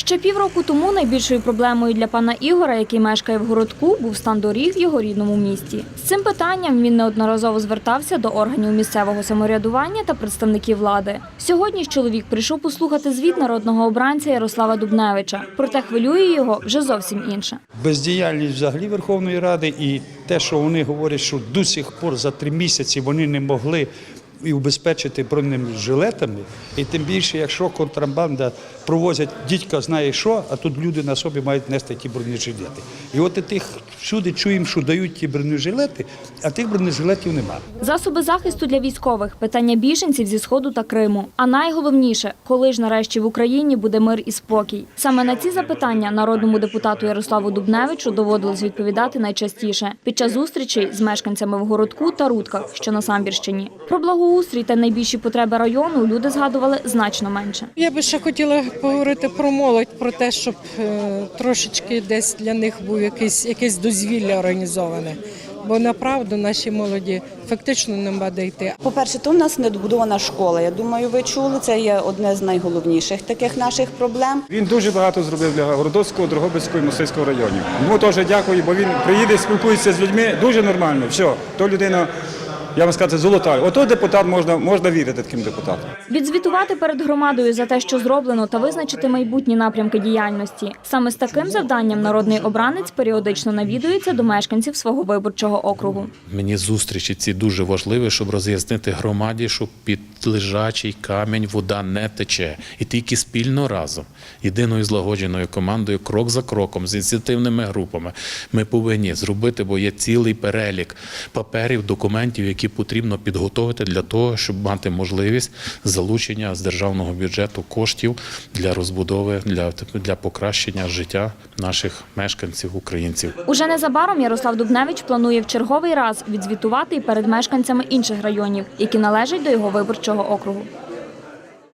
Ще півроку тому найбільшою проблемою для пана Ігора, який мешкає в городку, був стан доріг в його рідному місті. З цим питанням він неодноразово звертався до органів місцевого самоврядування та представників влади. Сьогодні чоловік прийшов послухати звіт народного обранця Ярослава Дубневича. Проте хвилює його вже зовсім інше. бездіяльність взагалі Верховної Ради і те, що вони говорять, що до сих пор за три місяці вони не могли і убезпечити бронежилетами, і тим більше, якщо контрабанда провозять дідька знає що, а тут люди на собі мають нести ті бронежилети. І от і тих всюди чуємо, що дають ті бронежилети, а тих бронежилетів немає. Засоби захисту для військових, питання біженців зі сходу та Криму. А найголовніше, коли ж нарешті в Україні буде мир і спокій. Саме на ці запитання народному депутату Ярославу Дубневичу доводилось відповідати найчастіше під час зустрічей з мешканцями в городку та Рудках, що на Самбірщині. Про благоустрій та найбільші потреби району люди згадували значно менше. Я би ще хотіла поговорити про молодь, про те, щоб е, трошечки десь для них був якийсь якесь дозвілля організоване. Бо направду нашій молоді фактично нема де йти. По-перше, то в нас недобудована школа. Я думаю, ви чули, це є одне з найголовніших таких наших проблем. Він дуже багато зробив для Городоцького, Дрогобицького і Мостицького районів. Йому теж дякую, бо він приїде, спілкується з людьми дуже нормально. Все, то людина, я вам сказати, золота. Ото депутат можна, можна вірити таким депутатам. Відзвітувати перед громадою за те, що зроблено, та визначити майбутні напрямки діяльності. Саме з таким завданням народний обранець періодично навідується до мешканців свого виборчого округу. Мені зустрічі ці дуже важливі, щоб роз'яснити громаді, що під лежачий камінь вода не тече. І тільки спільно разом, єдиною злагодженою командою, крок за кроком, з ініціативними групами, ми повинні зробити, бо є цілий перелік паперів, документів, які потрібно підготовити для того, щоб мати можливість залучення з державного бюджету коштів для розбудови, для, для покращення життя наших мешканців, українців. Уже незабаром Ярослав Дубневич планує в черговий раз відзвітувати перед мешканцями інших районів, які належать до його виборчого округу.